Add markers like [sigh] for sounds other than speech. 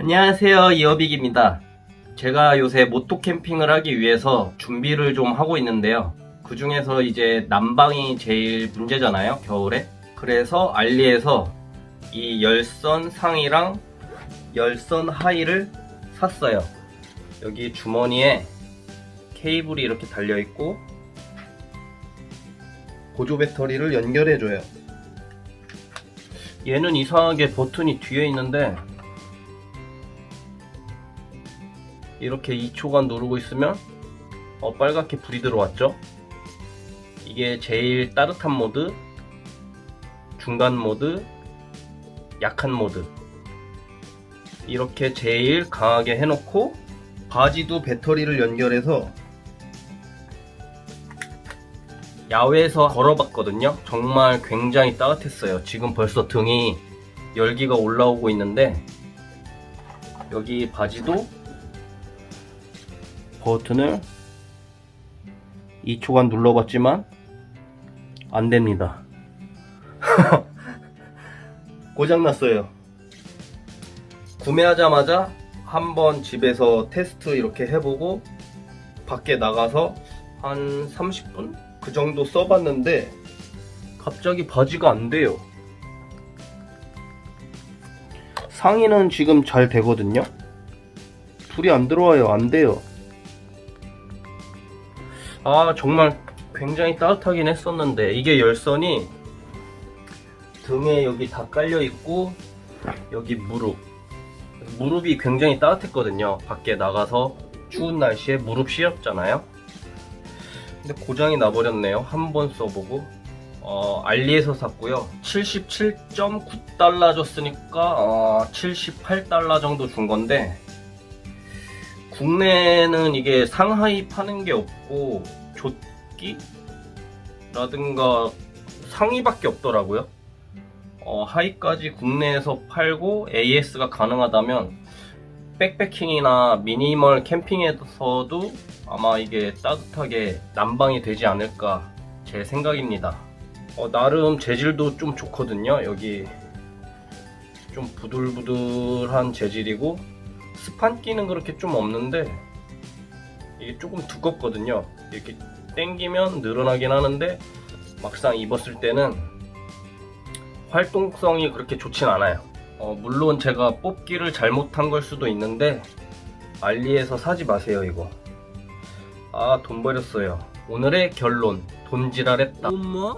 안녕하세요 이어빅입니다. 제가 요새 모토 캠핑을 하기 위해서 준비를 좀 하고 있는데요. 그 중에서 이제 난방이 제일 문제잖아요 겨울에. 그래서 알리에서 이 열선 상이랑 열선 하의를 샀어요. 여기 주머니에 케이블이 이렇게 달려 있고 보조 배터리를 연결해줘요. 얘는 이상하게 버튼이 뒤에 있는데 이렇게 2초간 누르고 있으면 어, 빨갛게 불이 들어왔죠? 이게 제일 따뜻한 모드 중간 모드 약한 모드. 이렇게 제일 강하게 해놓고 바지도 배터리를 연결해서 야외에서 걸어봤거든요. 정말 굉장히 따뜻했어요. 지금 벌써 등이 열기가 올라오고 있는데 여기 바지도 버튼을 2초간 눌러봤지만 안 됩니다. [laughs] 고장났어요. 구매하자마자 한번 집에서 테스트 이렇게 해보고 밖에 나가서 한 30분? 그 정도 써봤는데 갑자기 바지가 안 돼요. 상의는 지금 잘 되거든요. 불이 안 들어와요. 안 돼요. 아 정말 굉장히 따뜻하긴 했었는데 이게 열선이 등에 여기 다 깔려 있고 여기 무릎. 무릎이 굉장히 따뜻했거든요. 밖에 나가서 추운 날씨에 무릎 시렵잖아요. 근데 고장이 나버렸네요. 한 번 써보고. 어, 알리에서 샀고요. 77.9달러 줬으니까 어, 78달러 정도 준 건데 국내는 이게 상하이 파는 게 없고 조끼라든가 상의밖에 없더라고요. 어, 하의까지 국내에서 팔고 AS가 가능하다면 백패킹이나 미니멀 캠핑에서도 아마 이게 따뜻하게 난방이 되지 않을까 제 생각입니다. 어, 나름 재질도 좀 좋거든요. 여기 좀 부들부들한 재질이고 스판기는 그렇게 좀 없는데 이게 조금 두껍거든요. 이렇게 당기면 늘어나긴 하는데 막상 입었을 때는 활동성이 그렇게 좋진 않아요. 어, 물론 제가 뽑기를 잘못한 걸 수도 있는데 알리에서 사지 마세요 이거. 아 돈 버렸어요. 오늘의 결론 돈지랄했다. 엄마?